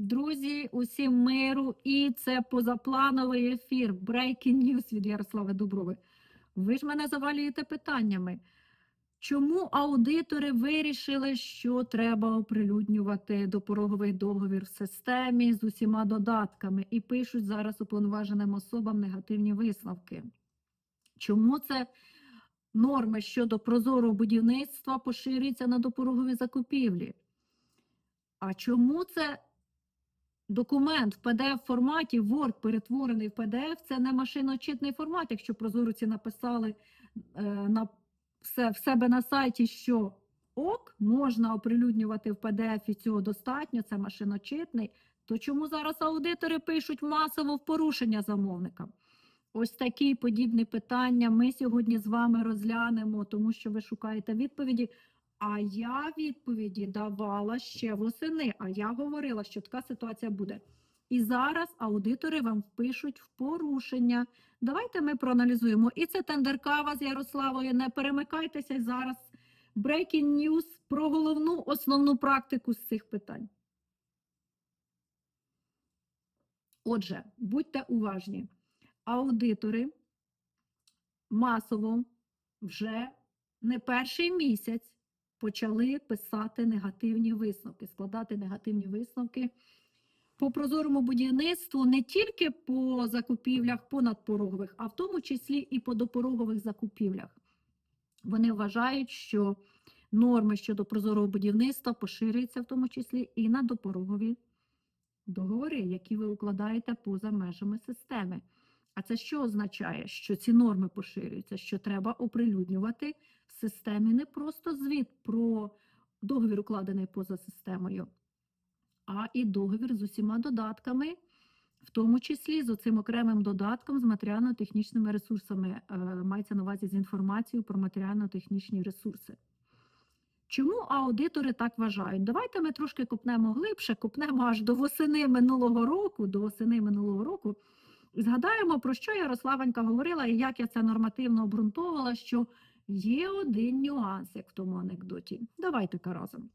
Друзі, усім миру, і це позаплановий ефір. Breaking News від Ярослави Дуброви. Ви ж мене завалюєте питаннями. Чому аудитори вирішили, що треба оприлюднювати допороговий договір в системі з усіма додатками і пишуть зараз уповноваженим особам негативні висновки? Чому це норми щодо прозорого будівництва поширюються на допорогові закупівлі? А чому це документ в PDF форматі, Word перетворений в PDF, це не машиночитний формат, якщо прозориці написали е, на все, в себе на сайті, що ок, можна оприлюднювати в PDF і цього достатньо, це машиночитний, то чому зараз аудитори пишуть масово в порушення замовникам? Ось такі подібні питання ми сьогодні з вами розглянемо, тому що ви шукаєте відповіді. А я відповіді давала ще восени, а я говорила, що така ситуація буде. І зараз аудитори вам впишуть в порушення. Давайте ми проаналізуємо. І це тендеркава з Ярославою. Не перемикайтеся зараз. Breaking news про головну основну практику з цих питань. Отже, будьте уважні. Аудитори масово вже не перший місяць почали писати негативні висновки, складати негативні висновки по прозорому будівництву не тільки по закупівлях понадпорогових, а в тому числі і по допорогових закупівлях. Вони вважають, що норми щодо прозорого будівництва поширюються в тому числі і на допорогові договори, які ви укладаєте поза межами системи. А це що означає? Що ці норми поширюються, що треба оприлюднювати в системі не просто звіт про договір, укладений поза системою, а і договір з усіма додатками, в тому числі з оцим окремим додатком з матеріально-технічними ресурсами. Е, Мається на увазі з інформацією про матеріально-технічні ресурси. Чому аудитори так вважають? Давайте ми трошки копнемо глибше, копнемо аж до восени минулого року, до восени минулого року. Згадаємо, про що Ярославенька говорила і як я це нормативно обґрунтовувала, що є один нюанс, як в тому анекдоті. Давайте-ка разом.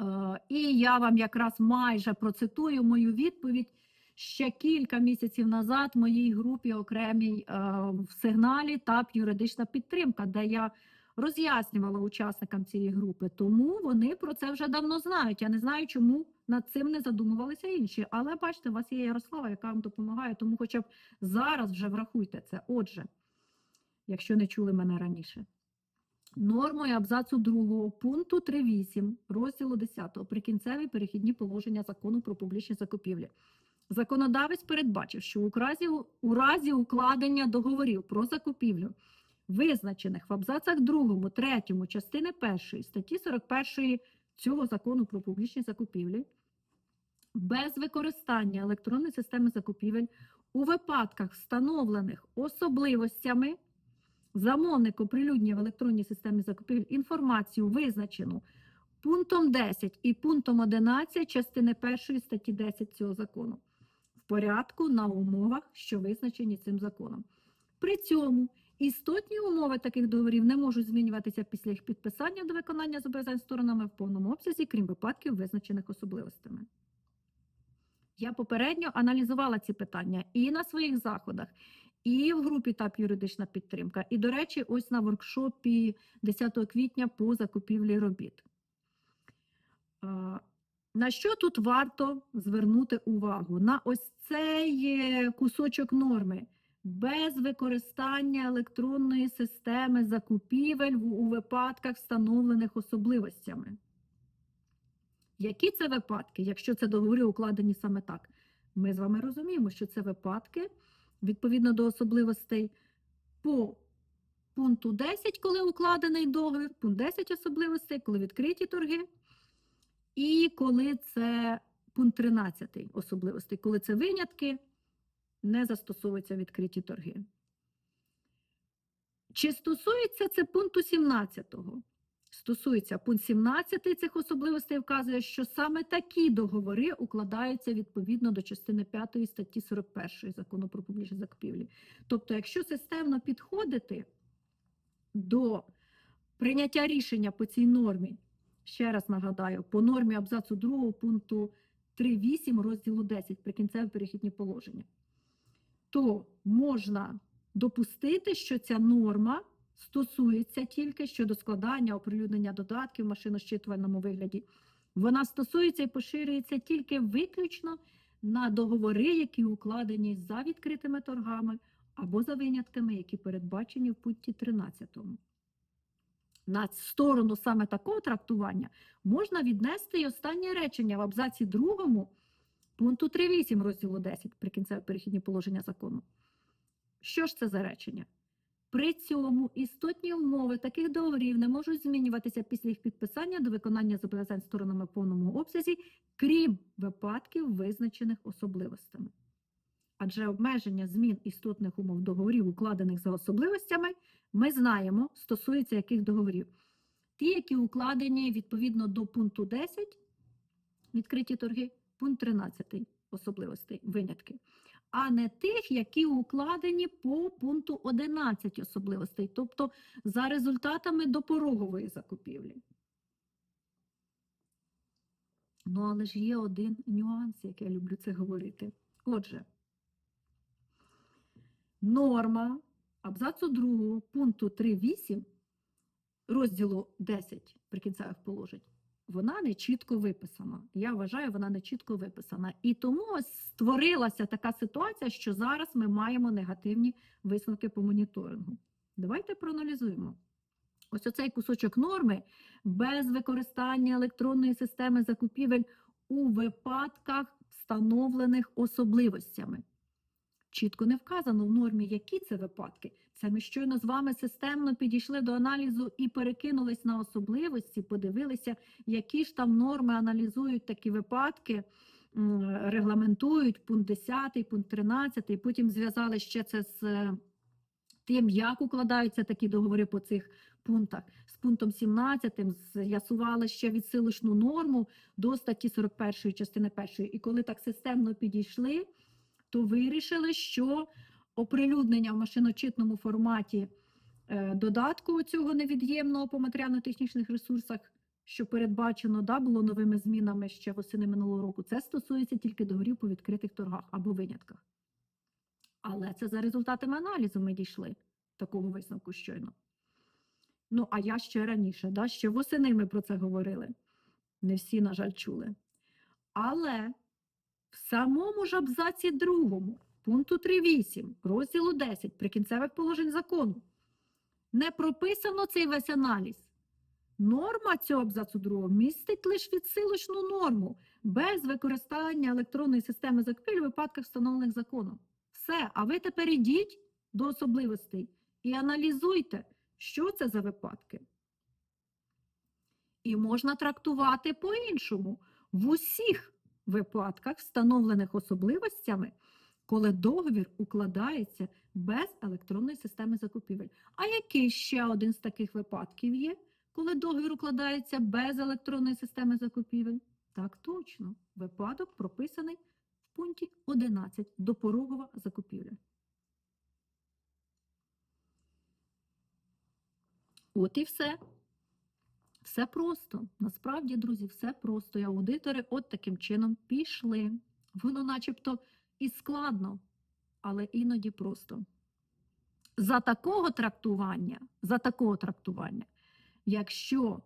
Е, і я вам якраз майже процитую мою відповідь ще кілька місяців назад в моїй групі окремій е, в сигналі ТАП юридична підтримка, де я роз'яснювала учасникам цієї групи. Тому вони про це вже давно знають. Я не знаю, чому над цим не задумувалися інші. Але бачите, у вас є Ярослава, яка вам допомагає, тому хоча б зараз вже врахуйте це. Отже, якщо не чули мене раніше. Нормою абзацу 2 пункту 3.8 розділу 10 прикінцеві перехідні положення закону про публічні закупівлі. Законодавець передбачив, що у разі, у разі укладення договорів про закупівлю, визначених в абзацах 2, 3 частини 1 статті 41 цього закону про публічні закупівлі, без використання електронної системи закупівель у випадках, встановлених особливостями, замовник оприлюднює в електронній системі закупівель інформацію, визначену пунктом 10 і пунктом 11 частини 1 статті 10 цього закону в порядку на умовах, що визначені цим законом. При цьому істотні умови таких договорів не можуть змінюватися після їх підписання до виконання зобов'язань сторонами в повному обсязі, крім випадків, визначених особливостями. Я попередньо аналізувала ці питання і на своїх заходах, і в групі ТАП юридична підтримка. І, до речі, ось на воркшопі 10 квітня по закупівлі робіт. На що тут варто звернути увагу? На ось цей е, кусочок норми. Без використання електронної системи закупівель у випадках, встановлених особливостями. Які це випадки, якщо це договори укладені саме так? Ми з вами розуміємо, що це випадки відповідно до особливостей по пункту 10, коли укладений договір, пункт 10 особливостей, коли відкриті торги, і коли це пункт 13 особливостей, коли це винятки, не застосовуються відкриті торги. Чи стосується це пункту 17? Стосується пункт 17 цих особливостей, вказує, що саме такі договори укладаються відповідно до частини 5 статті 41 закону про публічні закупівлі. Тобто, якщо системно підходити до прийняття рішення по цій нормі, ще раз нагадаю, по нормі абзацу 2 пункту 3.8 розділу 10 прикінцеві перехідні положення, то можна допустити, що ця норма стосується тільки щодо складання оприлюднення додатків в машинощитувальному вигляді. Вона стосується і поширюється тільки виключно на договори, які укладені за відкритими торгами або за винятками, які передбачені в пункті 13. На сторону саме такого трактування можна віднести і останнє речення в абзаці 2 пункту 3.8 розділу 10 прикінцеві перехідні положення закону. Що ж це за речення? При цьому істотні умови таких договорів не можуть змінюватися після їх підписання до виконання зобов'язань сторонами в повному обсязі, крім випадків, визначених особливостями. Адже обмеження змін істотних умов договорів, укладених за особливостями, ми знаємо, стосується яких договорів. Ті, які укладені відповідно до пункту 10, відкриті торги, пункт 13 особливостей, винятки, а не тих, які укладені по пункту 11 особливостей, тобто за результатами допорогової закупівлі. Ну, але ж є один нюанс, як я люблю це говорити. Отже, норма абзацу 2 пункту 3.8 розділу 10 прикінцевих положень, вона не чітко виписана. Я вважаю, вона не чітко виписана. І тому створилася така ситуація, що зараз ми маємо негативні висновки по моніторингу. Давайте проаналізуємо. Ось оцей кусочок норми без використання електронної системи закупівель у випадках, встановлених особливостями. Чітко не вказано в нормі, які це випадки. Це ми щойно з вами системно підійшли до аналізу і перекинулись на особливості, подивилися, які ж там норми аналізують такі випадки, регламентують пункт 10, пункт 13, потім зв'язали ще це з е, тим, як укладаються такі договори по цих пунктах. З пунктом 17 з'ясували ще відсилочну норму до статті 41 частини 1. І коли так системно підійшли, то вирішили, що оприлюднення в машиночитному форматі е, додатку цього невід'ємного по матеріально-технічних ресурсах, що передбачено, да, було новими змінами ще восени минулого року, це стосується тільки договорів по відкритих торгах або винятках. Але це за результатами аналізу ми дійшли такого висновку щойно. Ну, а я ще раніше, да, ще восени ми про це говорили. Не всі, на жаль, чули. Але в самому ж абзаці другому, пункту 3.8, розділу 10 прикінцевих положень закону, не прописано цей весь аналіз. Норма цього абзацу другого містить лише відсилочну норму без використання електронної системи закупівель у випадках, встановлених законом. Все, а ви тепер ідіть до особливостей і аналізуйте, що це за випадки. І можна трактувати по-іншому в усіх випадках, встановлених особливостями, коли договір укладається без електронної системи закупівель. А який ще один з таких випадків є, коли договір укладається без електронної системи закупівель? Так точно, випадок прописаний в пункті 11 допорогова закупівля. От і все. Все просто. Насправді, друзі, все просто. І аудитори от таким чином пішли. Воно начебто і складно, але іноді просто. За такого трактування, за такого трактування, якщо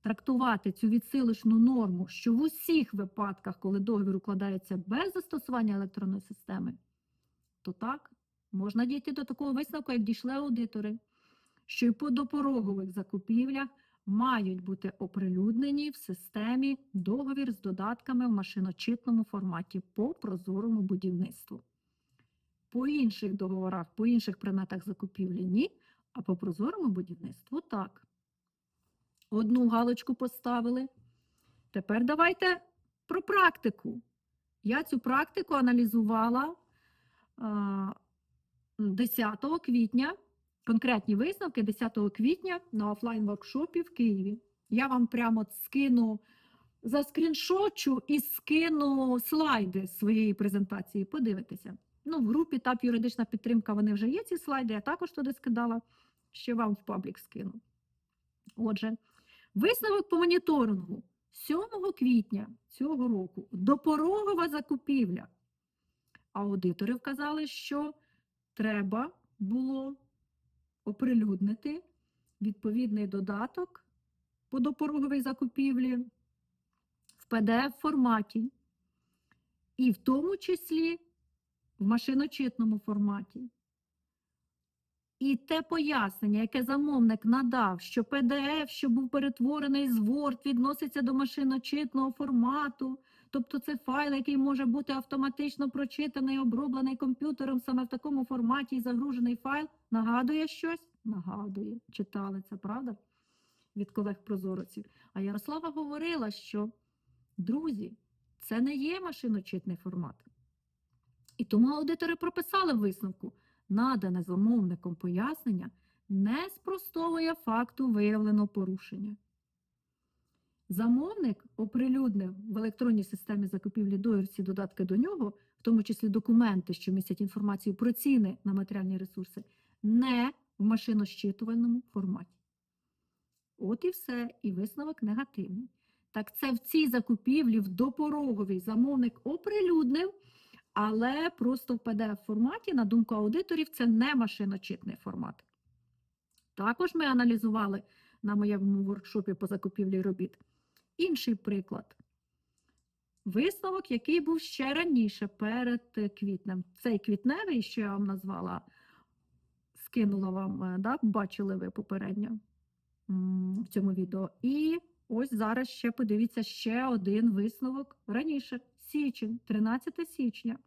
трактувати цю відсилочну норму, що в усіх випадках, коли договір укладається без застосування електронної системи, то так, можна дійти до такого висновку, як дійшли аудитори, що і по допорогових закупівлях мають бути оприлюднені в системі договір з додатками в машиночитному форматі по прозорому будівництву. По інших договорах, по інших предметах закупівлі ні, а по прозорому будівництву так. Одну галочку поставили. Тепер давайте про практику. Я цю практику аналізувала 10 квітня конкретні висновки 10 квітня на офлайн-воркшопі в Києві. Я вам прямо скину заскріншочу і скину слайди своєї презентації. Подивитися. Ну, в групі ТАП юридична підтримка вони вже є ці слайди, я також туди скидала, ще вам в паблік скину. Отже, висновок по моніторингу 7 квітня цього року допорогова закупівля. Аудитори вказали, що треба було оприлюднити відповідний додаток по допороговій закупівлі в pdf форматі, і в тому числі в машиночитному форматі. І те пояснення, яке замовник надав, що PDF, що був перетворений з Word, відноситься до машиночитного формату, тобто це файл, який може бути автоматично прочитаний, оброблений комп'ютером саме в такому форматі і загружений файл, нагадує щось? Нагадує. Читали це, правда? Від колег прозорців. А Ярослава говорила, що, друзі, це не є машиночитний формат. І тому аудитори прописали висновку, надане замовником пояснення не спростовує факту виявленого порушення. Замовник оприлюднив в електронній системі закупівлі договорці додатки до нього, в тому числі документи, що містять інформацію про ціни на матеріальні ресурси, не в машинощитувальному форматі. От і все, і висновок негативний. Так це в цій закупівлі в допороговій замовник оприлюднив, але просто в PDF-форматі, на думку аудиторів, це не машиночитний формат. Також ми аналізували на моєму воркшопі по закупівлі робіт інший приклад. Висновок, який був ще раніше перед е, квітнем. Цей квітневий, що я вам назвала, скинула вам, е, да, бачили ви попередньо в цьому відео. І ось зараз ще подивіться ще один висновок раніше. Січень, 13 січня.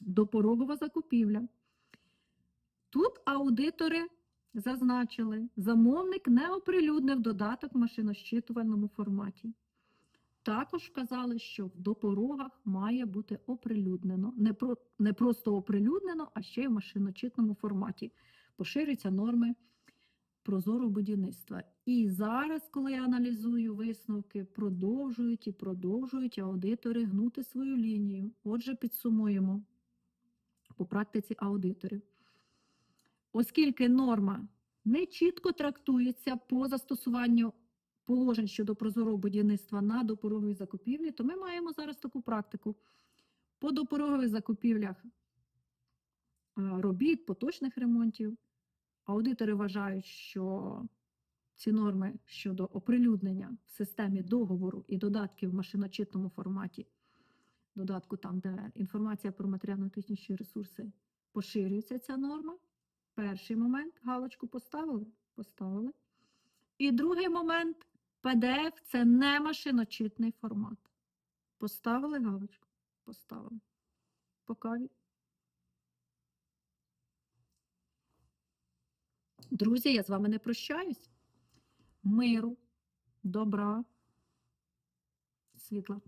Допорогова закупівля. Тут аудитори зазначили, замовник не оприлюднив додаток в машинощитувальному форматі. Також вказали, що в допорогах має бути оприлюднено. Не, про, не просто оприлюднено, а ще й в машиночитному форматі. Поширюються норми прозорого будівництва. І зараз, коли я аналізую висновки, продовжують і продовжують аудитори гнути свою лінію. Отже, підсумуємо по практиці аудиторів. Оскільки норма не чітко трактується по застосуванню положень щодо прозорого будівництва на допороговій закупівлі, то ми маємо зараз таку практику. По допорогових закупівлях е, робіт, поточних ремонтів, аудитори вважають, що ці норми щодо оприлюднення в системі договору і додатків в машиночитному форматі, додатку там, де інформація про матеріально-технічні ресурси, поширюється ця норма. Перший момент галочку поставили? Поставили. І другий момент PDF це не машиночитний формат. Поставили галочку? Поставили. По каві. Друзі, я з вами не прощаюсь. Миру, добра, світла.